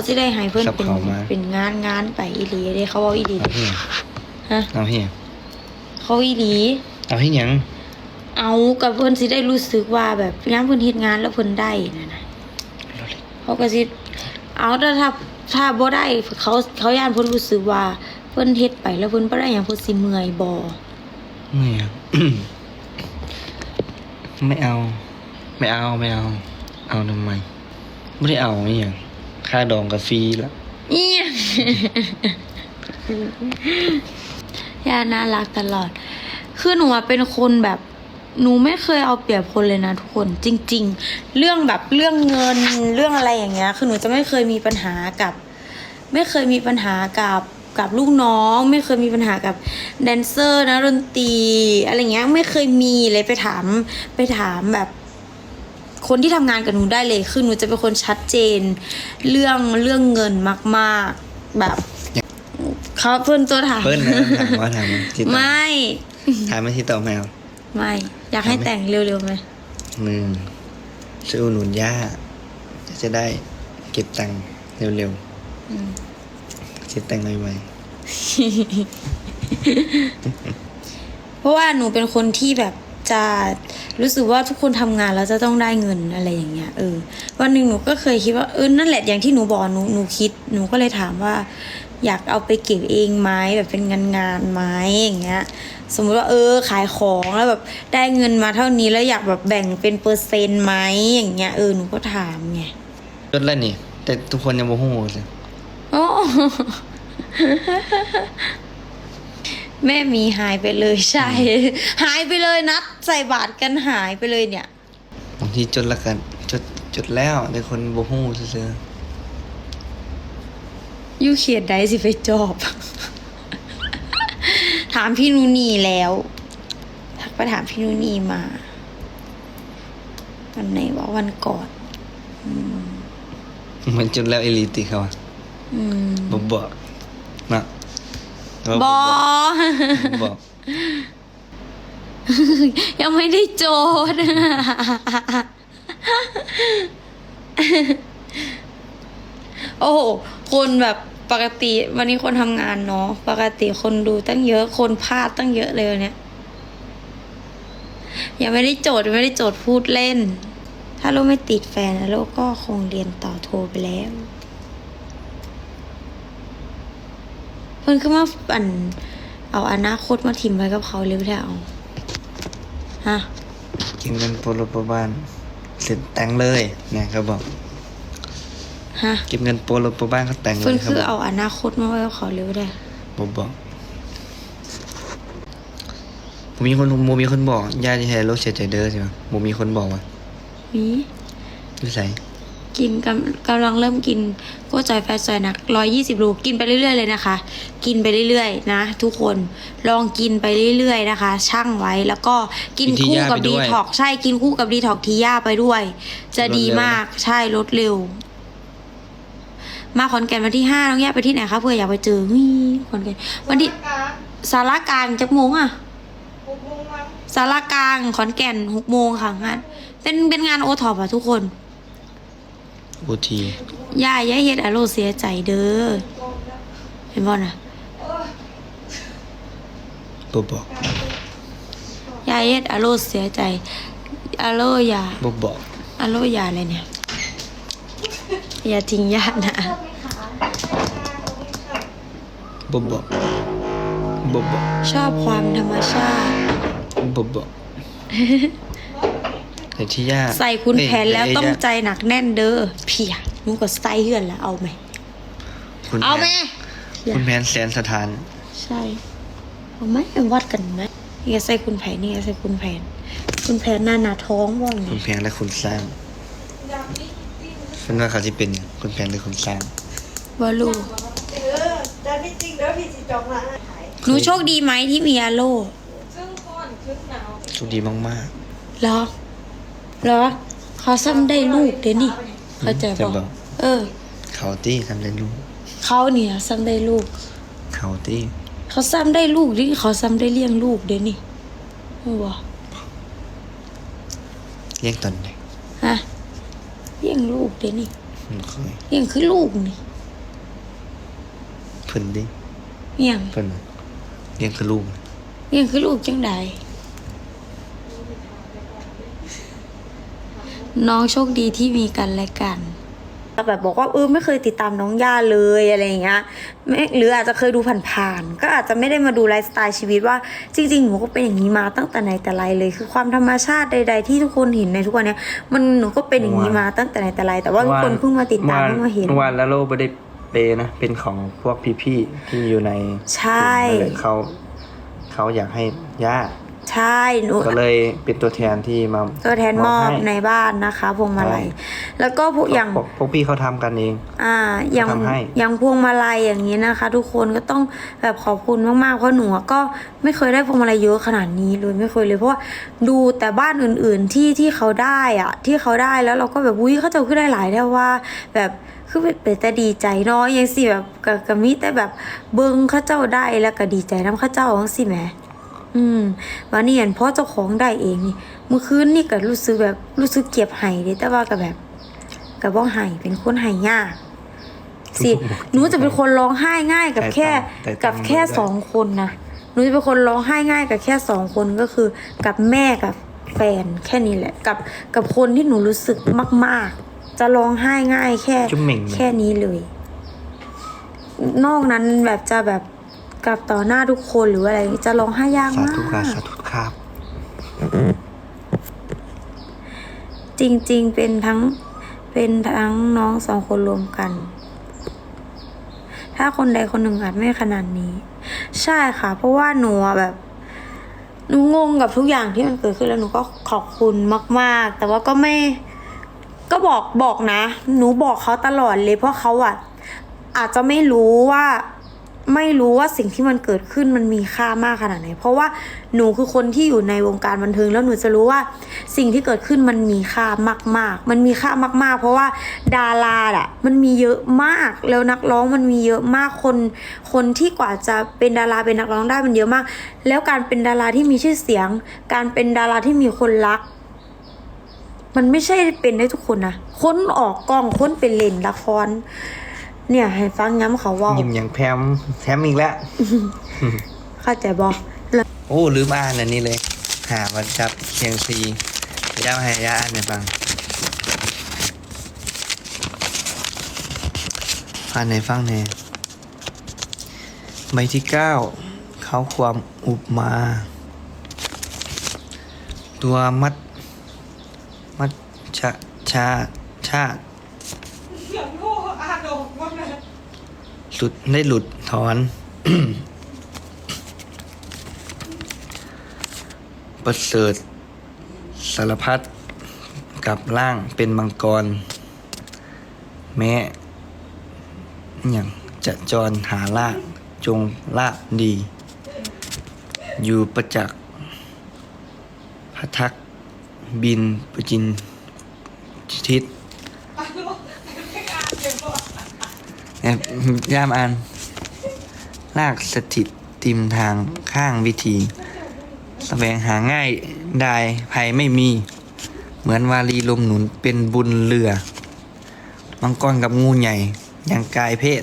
เขาสิได้ให้เพิ่นครับเป็นเขามา เป็นงานงานไปอีหลีเด้เขาเว้าอีหลีเอาที่ฮะเอาที่เขาอีหลี เอาที่หยังเอากับเพิ่นสิได้รู้สึกว่าแบบยามเพิ่นเฮ็ดงานแล้วเพิ่นได้นั่นน่ะเขาก็สิเอาแต่ถ้าถ้าบ่ได้เขาเขาย่านเพิ่นรู้สึกว่าเพิ่นเฮ็ดไปแล้วเพิ่นบ่ได้หยังเพิ่นสิเมื่อยบ่เมื่อยอะ ไม่เอา ไม่เอาไม่เอา เอาทำไมไม่ได้เอานี่อย่าง ค่าดองกับฟรีละอีหยังย่าน่ารักตลอด คือหนูอะเป็นคนแบบ หนูไม่เคยเอาเปรียบคนเลยนะทุกคน จริง ๆ เรื่องแบบเรื่องเงินเรื่องอะไรอย่างเงี้ย คือหนูจะไม่เคยมีปัญหากับ ไม่เคยมีปัญหากับกับลูกน้อง ไม่เคยมีปัญหากับแดนเซอร์นะดนตรีอะไรเงี้ยไม่เคยมีเลยไปถามไปถามแบบ คนที่ทำงานกับหนูได้เลยคือหนูจะเป็นคนชัดเจน เรื่องเรื่องเงินมาก ๆ แบบเขาเพื่อนตัวถามเปิ้ลนะถามว่าถามว่าที่ต่อไม่ถามไม่ที่ต่อแมวไม่ อยากให้แต่งเร็วๆไหมหนึ่งซื้ออุดหนุนย่าจะได้เก็บตังค์เร็วอืมๆเก็บตังค์ไวเพราะว่าหนูเป็นคนที่แบบ จะรู้สึกว่าทุกคนทำงานแล้วจะต้องได้เงินอะไรอย่างเงี้ยเออวันหนึ่งหนูก็เคยคิดว่าเออนั่นแหละอย่างที่หนูบอกหนูหนูคิดหนูก็เลยถามว่า อยากเอาไปเก็บเองไหมแบบเป็นงานงานๆไหมอย่างเงี้ย สมมุติว่าเออขายของแล้วแบบได้เงินมาเท่านี้แล้วอยากแบบแบ่งเป็นเปอร์เซ็นต์ไหมอย่างเงี้ยเออหนูก็ถามไงๆจดแล้วนี่ แต่ทุกคนยังโมโหเลยโอ้ แม่มีหายไปเลยใช่ หายไปเลยนัดใส่บาทกันหายไปเลยเนี่ย บางทีจดแล้วกันจดจดแล้วแต่คนโมโหซื่ออยู่เขียดใดสิไปจอบ ถามพี่นูนีแล้วทักไปถามพี่นูนีมาวันไหนวะวันก่อนๆมันจดแล้วเอลิติเขาอะอืมบบอกนะ ว่าบอบ่บอกยังไม่ได้โจทย์ โอ้โห คนแบบปกติวันนี้คนทำงานเนาะ ปกติคนดูตั้งเยอะ คนพลาดตั้งเยอะเลยวันเนี้ยยังไม่ได้โจทย์ยังไม่ได้โจทย์พูดเล่น ถ้าลูกไม่ติดแฟนนะลูกก็คงเรียนต่อโทไปแล้ว พิ่นคือมาปั่นเอาอนาคตมาทิมไว้กับเขาหรือเปล่าฮะกินเงินโปรโปรบ้านเสร็จแต่งเลยเนี่ยเขาบอกฮะเก็บเงินโปรโปรบ้านเขาแต่งเลเพิ่นยเขาคืบออกเอาอนาคตมาไว้กับเขาหรือเปล่าบอกบอกผมมีคนผมมีคนบอกญาติแฮร์โรเสียใจเด้อใช่ไหมผมมีคนบอกว่ามีวิสัย กินกำกำลังเริ่มกินกล้วยจอยแฟตซอยหนักร้อยยี่สิบโลกินไปเรื่อยๆเลยนะคะ กินไปเรื่อยๆ นะ ทุกคนลองกินไปเรื่อยๆนะคะ ช่างไว้แล้วก็กินคู่กับดีท็อกใช่กินคู่กับดีท็อกทีย่าไปด้วย จะดีมากใช่ลดเร็ว มาขอนแก่นวันที่ห้าน้องแย่ไปที่ไหนคะเพื่ออยากไปเจอเฮ้ยขอนแก่นวันที่สารกลางจักโมงอะสารกลางขอนแก่นหกโมงค่ะงานเป็นเป็นงานโอท็อปอะทุกคน โอทีย่าย่าเฮ็ดอาโลเสียใจเด้อเห็นบ่น่ะบอกบอกย่าเฮ็ดอาโลเสียใจอาโลอย่าบอกบอกอาโลอย่าอะไรเนี่ยอย่าทิ้งย่านะบอกบอกบอกบอกชอบความธรรมชาติบอกบอก แต่ที่ย่าใส่คุณเยแผนแล้วต่ต้องย่าใจหนักแน่นเด้อเพียนุ่งก็ใส่เฮือนแล้วเอาไหมคุณเอาแผไหมนคุณแผนแสนสถาน ใช่เอาไหมไปวัดกันไหมนี่ก็ใส่คุณแผนนี่ก็ใส่คุณแผน คุณแผนหน้าหนาท้องว่างคุนี่ณแผนและคุณสร้างเป็นว่าเขาจะเป็นเนี่ยคุณแผนหรือคุณสร้างว่าลูกเออแต่ที่จริงแล้วพี่สิจองร้านอาหารหนูโชคดีไหมที่มีอาโลซึ่งก่อนขึ้นหนาวโชคดีมากเหรอ เหรอ เขาซ้ำได้ลูกเดี๋ยวนี่เขาใจจะบอกบอกเออๆเขาตี้ทำได้ลูก เขาเนี่ยซ้ำได้ลูก เขาตี้เขาซ้ำได้ลูกดิเขาซ้ำได้เลี้ยงลูกเดี๋ยวนี่เออวะเรียกตอนไหนฮะเลี้ยงลูกเดี๋ยวนี่ไม่เคยเลี้ยงคือลูกนี่อเพิ่นดิเอียงเพิ่นเลี้ยงคือลูกเอียงคือลูกจังใด น้องโชคดีที่มีกันและกันแบบบอกว่าเออไม่เคยติดตามน้องย่าเลยอะไรอย่างเงี้ยไม่หรืออาจจะเคยดูผ่านๆก็อาจจะไม่ได้มาดูไลฟ์สไตล์ชีวิตว่าจริงๆหนูก็เป็นอย่างนี้มาตั้งแต่ไหนแต่ไรเลย คือความธรรมชาติใด ๆ ที่ทุกคนเห็นในทุกวันเนี้ยมันหนูก็เป็นอย่างนี้มาตั้งแต่ไหนแต่ไร แต่ว่าทุกคนเพิ่งมาติดตามเพิ่งมาเห็นเมื่อวานแล้วโลไม่ได้เปย์นะเป็นของพวกพี่ๆที่อยู่ในใช่กลุ่มนั่นแหละเขาเขาอยากให้ย่า ใช่หนูก็เลยเป็นตัวแทนที่มาตัวแทนมอบให้ในบ้านนะคะพวงมาลัยใช่แล้วก็พวกอย่างพวกพวกพี่เขาทำกันเอง อ่าอย่างทำให้อย่างพวงมาลัยอย่างนี้นะคะ ทุกคนก็ต้องแบบขอบคุณมากๆเพราะหนูอะก็ไม่เคยได้พวงมาลัยเยอะขนาดนี้เลยไม่เคยเลยเพราะว่าดูแต่บ้านอื่น ๆที่ที่เขาได้อะที่เขาได้แล้วเราก็แบบอุ้ยเขาจะขึ้นได้หลายได้ว่า แบบคือเป็นแต่ดีใจเนาะยังสิแบบกับกับมีแต่แบบเบิ้งเข้าเจ้าได้แล้วก็ดีใจน้ำเข้าเจ้าจังสิแหม อืมวันนี้เห็นพ่อเจ้าของได้เองนี่ เมื่อคืนนี่ก็รู้สึกแบบรู้สึกเก็บไห้เด้แต่ว่าก็แบบก็บ่ไห้เป็นคนไห้ยากสิหนูจะเป็นคนร้องไห้ง่ายกับแค่แต่ตามกับแค่แต่ตามสองคนนะหนูจะเป็นคนร้องไห้ง่ายกับแค่สองคนก็คือ กับแม่กับแฟนแค่นี้แหละ กับกับคนที่หนูรู้สึกมาก ๆ จะร้องไห้ง่ายแค่จุ๊บเหม่งไหมแค่นี้เลย นอกนั้นแบบจะแบบ กับต่อหน้าทุกคนหรืออะไรจะร้องไห้ยากสามาก ธุครับสาธุครับ จริงๆ เป็นทั้งเป็นทั้งน้องสองคนรวมกัน ถ้าคนใดคนหนึ่งอาจไม่ขนาดนี้ ใช่ค่ะ เพราะว่าหนูอะแบบหนูงงกับทุกอย่างที่มันเกิดขึ้นแล้วหนูก็ขอบคุณมาก ๆ แต่ว่าก็ไม่ก็บอกบอกนะ หนูบอกเขาตลอดเลยเพราะเขาอะอาจจะไม่รู้ว่า ไม่รู้ว่าสิ่งที่มันเกิดขึ้นมันมีค่ามากขนาดไหน เพราะว่าหนูคือคนที่อยู่ในวงการบันเทิงแล้วหนูจะรู้ว่าสิ่งที่เกิดขึ้นมันมีค่ามาก ๆ มันมีค่ามาก ๆ เพราะว่าดาราอะมันมีเยอะมากแล้วนักร้องมันมีเยอะมากคนคนที่กว่าจะเป็นดาราเป็นนักร้องได้มันเยอะมาก แล้วการเป็นดาราที่มีชื่อเสียง การเป็นดาราที่มีคนรักมันไม่ใช่เป็นได้ทุกคนนะ ค้นออกกล้องค้นเป็นเล่นละคร เนี่ย ให้ฟังย้ำเขาเว่ายิ้มอย่างแพมแพมอีกแล้วเข้าใจบอกโอ้ลืมอ่านอันนี้เลย หาวันจับเชียงซีย่าให้ย่าอ่านให้ฟังอ่านในฟังเนี่ยใบที่เก้าเขาความอุปมา ตัวมัด มัดชะชาชาติ เสียงโง่อาดอกว่านะ หลุดได้หลุดถอน ประเสริฐสารพัดกับร่างเป็นมังกร แม้อย่างจะจรหาลากจงลาดี อยู่ประจักษ์พัทักบินประจินทิศ อาดอกไม่อ่านเดี๋ยวบอก เนี่ ย่ามอ่านลากสถิตติมทางข้างวิธีสแสวงหาง่ายได้ภัยไม่มี เหมือนวาลีลมหนุนเป็นบุญเรือ มังกรกับงูใหญ่ยังกายเพศ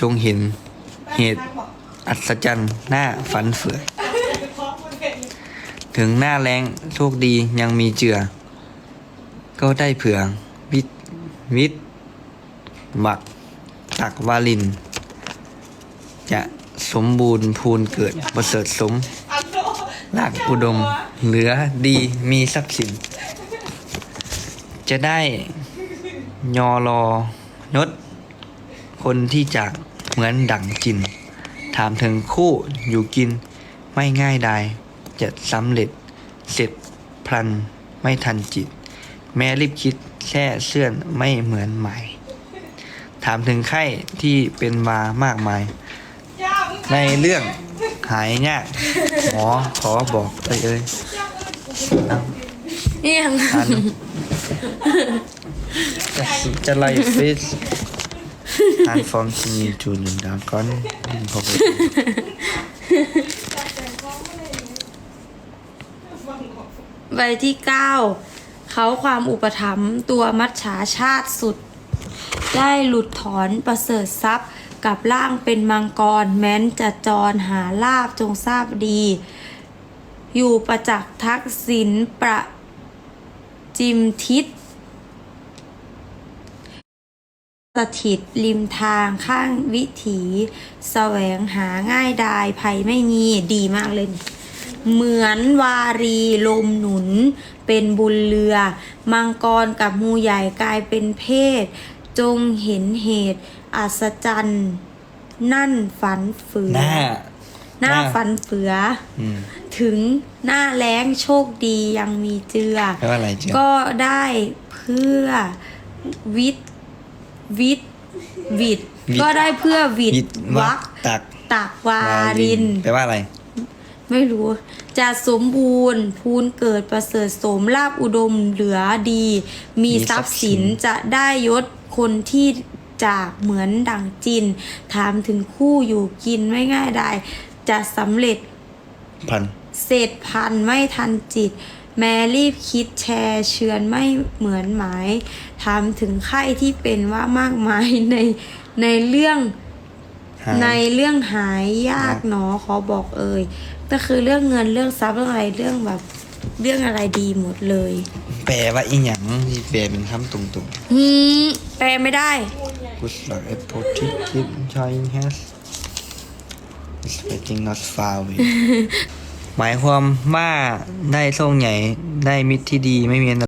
จงเห็นเหตุอัศจรรย์หน้าฝันเฟือพร้อถึงหน้าแรงโชคดียังมีเจือ ก็ได้เผื่อวิทวิท หมักตักวาลิน จะสมบูรณ์พูนเกิดประเสริฐสมอาดอกลากอุดม เหลือดีมีทรัพย์สิน จะได้ยอรอยศคนที่จากเหมือนดั่งจิน ถามถึงคู่อยู่กินไม่ง่ายใดจะสำเร็จเสร็จพลันไม่ทันจิต แม้รีบคิดแค่เสื่อนไม่เหมือนหมาย ถามถึงไข้ที่เป็นมามากมายย่ามึงในเรื่องหายยากหมอขอบอกเอ้ยเอ้ยเอานี่ยังอันจะจะไล่ฟิสอันฟอร์มที่มีจูนดาวก้อนพบใบที่เก้าเขาความอุปถัมภ์ตัวมัจฉาชาติสุด ได้หลุดถอนประเสริฐทรัพย์กับร่างเป็นมังกร แม้นจะจรหาลาบจงทราบดี อยู่ประจักษ์ทักษิณประจิมทิศสถิตริมทางข้างวิถีแสวงหาง่ายดายภัยไม่มีดีมากเลยเหมือนวารีลมหนุนเป็นบุญเรือ มังกรกับงูใหญ่กลายเป็นเพศ จงเห็นเหตุอัศจรรย์ นั่นฝันเฟือ หน้า หน้าหน้า ฝันเฟือ อืมถึงหน้าแล้งโชคดียังมีเจือ แปลว่าอะไรเจ๊ก็ได้เพื่อวิทย์วิทย์วิทย์ก็ได้เพื่อวิทวิย์ทย์วัวักกตักตักวาริน แปลว่าอะไร ไม่รู้ จะสมบูรณ์ พูนเกิดประเสริฐสมลาบอุดมเหลือดี มีมีททรัรัพพย์ย์สิสินน จะได้ยศ คนที่จากเหมือนดังจิน ถามถึงคู่อยู่กินไม่ง่ายได้ จะสำเร็จพันเศษพันไม่ทันจิต แม้รีบคิดแชร์เชือนไม่เหมือนหมายถามถึงไข้ที่เป็นว่ามากมายในในเรื่องหายในเรื่องหายยากหนอขอบอกเอ่ยก็คือเรื่องเงินเรื่องทรัพย์เรื่องอะไรเรื่องแบบ เรื่องอะไรดีหมดเลย แปลว่าอีหยังที่แปลเป็นคำตรงหืมแปลไม่ได้ๆ Good luck at positive enjoying has expecting not far away หมายความว่าได้ทรงใหญ่ได้มิตรที่ดีไม่มีอันต